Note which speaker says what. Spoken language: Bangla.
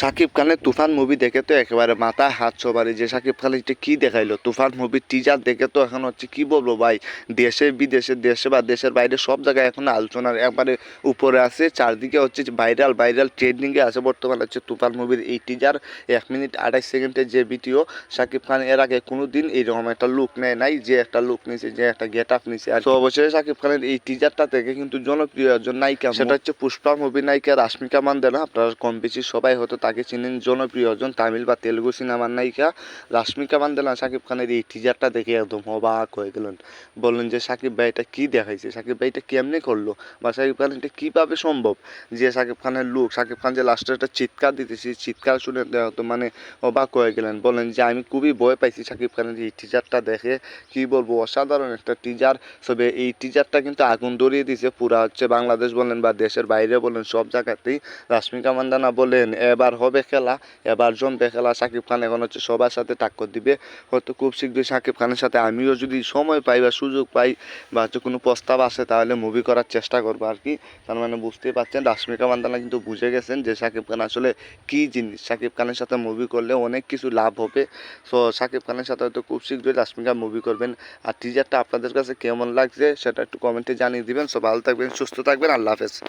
Speaker 1: সাকিব খানের তুফান মুভি দেখে তো একেবারে মাথায় হাত সবারই যে সাকিব খান এটা কী দেখাইলো? তুফান মুভির টিজার দেখে তো এখন হচ্ছে কি বলব ভাই? দেশে বিদেশে দেশে বা দেশের বাইরে সব জায়গায় এখন আলোচনার একবারে উপরে আছে। চারদিকে হচ্ছে ভাইরাল ভাইরাল ট্রেন্ডিংয়ে আছে বর্তমানে হচ্ছে তুফান মুভির এই টিজার এক মিনিট আড়াই সেকেন্ডের যে ভিডিও সাকিব খান এর আগে কোনো দিন এইরকম একটা লুক নেয় নাই যে একটা লুক নিয়েছে যে একটা গেট আপ নিয়েছে আর তো অবশ্যই সাকিব খানের এই টিজারটা থেকে কিন্তু জনপ্রিয় একজন নায়িকা। সেটা হচ্ছে পুষ্পা মুভি নায়িকা রাশ্মিকা মান্দানা আপনারা কম বেশি সবাই হয়তো তাকে চিনেন জনপ্রিয় একজন তামিল বা তেলুগু সিনেমার নায়িকা রাশ্মিকা মান্দানা সাকিব খানের এই টিজারটা দেখে একদম অবাক হয়ে গেলেন। বললেন যে, সাকিব ভাই, এটা কী দেখাইছে? সাকিব ভাই, এটা কেমনে করল? বা সাকিব খান, এটা কীভাবে সম্ভব যে সাকিব খানের লুক সাকিব খান যে লাস্টে একটা চিৎকার দিতেছি চিৎকার শুনে তো মানে অবাক হয়ে গেলেন। বলেন যে, আমি খুবই ভয় পাইছি সাকিব খানের এই টিজারটা দেখে। কি বলব, অসাধারণ একটা টিজার তবে এই টিজারটা কিন্তু আগুন ধরিয়ে দিয়েছে পুরা হচ্ছে বাংলাদেশ বলেন বা দেশের বাইরে বলেন সব জায়গাতেই। রাশ্মিকা মান্দানা বলেন, এবার হবে খেলা, এবার জমবে খেলা, সাকিব খান এখন হচ্ছে সবার সাথে টাক্কর দিবে। হয়তো খুব শীঘ্রই সাকিব খানের সাথে আমিও যদি সময় পাই বা সুযোগ পাই বা হচ্ছে কোনো প্রস্তাব আসে, তাহলে মুভি করার চেষ্টা করব আর কি। তার মানে বুঝতেই পারছেন রাশ্মিকা মান্দানা কিন্তু বুঝে গেছেন যে সাকিব খান আসলে কী জিনিস। সাকিব খানের সাথে মুভি করলে অনেক কিছু লাভ হবে। সো সাকিব খানের সাথে হয়তো খুব শীঘ্রই রাশ্মিকা মুভি করবেন। আর টিজারটা আপনাদের কাছে কেমন লাগছে, সেটা একটু কমেন্টে জানিয়ে দিবেন। সো ভালো থাকবেন, সুস্থ থাকবেন, আল্লাহ হাফেজ।